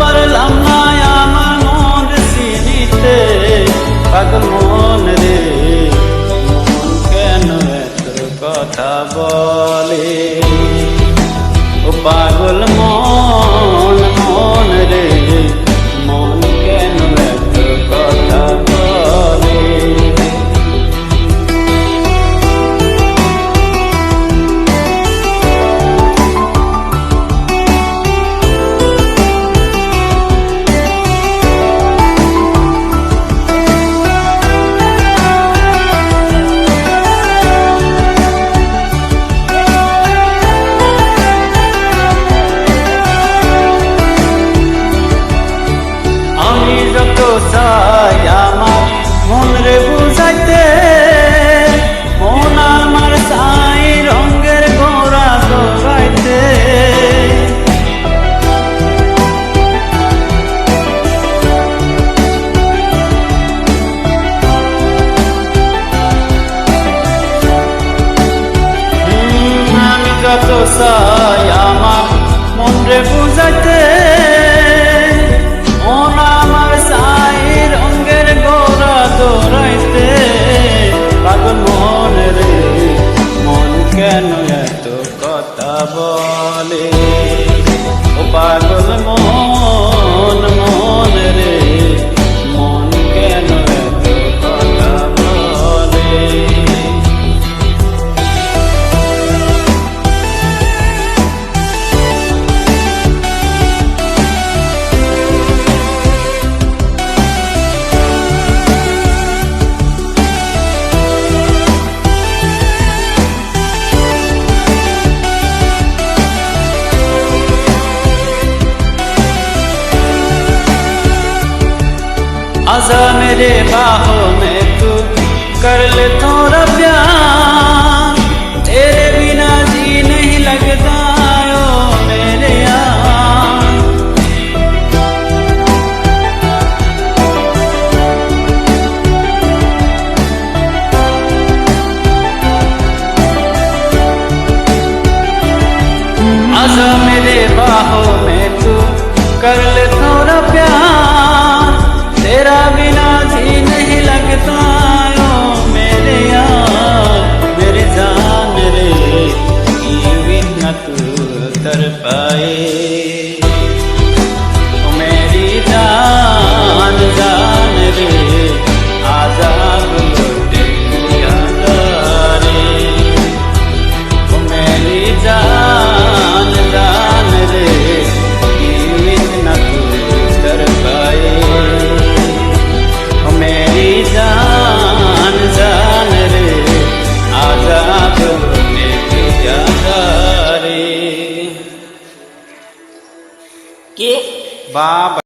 পারলাম না আমার মন চিনিতে পাগল মন রে। মন কেন এত কথা বলে? চাই আমার মন রে বুঝাইতে। মন আমার চাই রঙের গোড়া দৌড়াইতে। পাগল মন রে, মন কেন এত কথা বলে? ও आजा मेरे बाहों में तू कर ले थोड़ा प्यार। तेरे बिना जी नहीं लगता ओ मेरे यार। आजा मेरे बाहों Baba.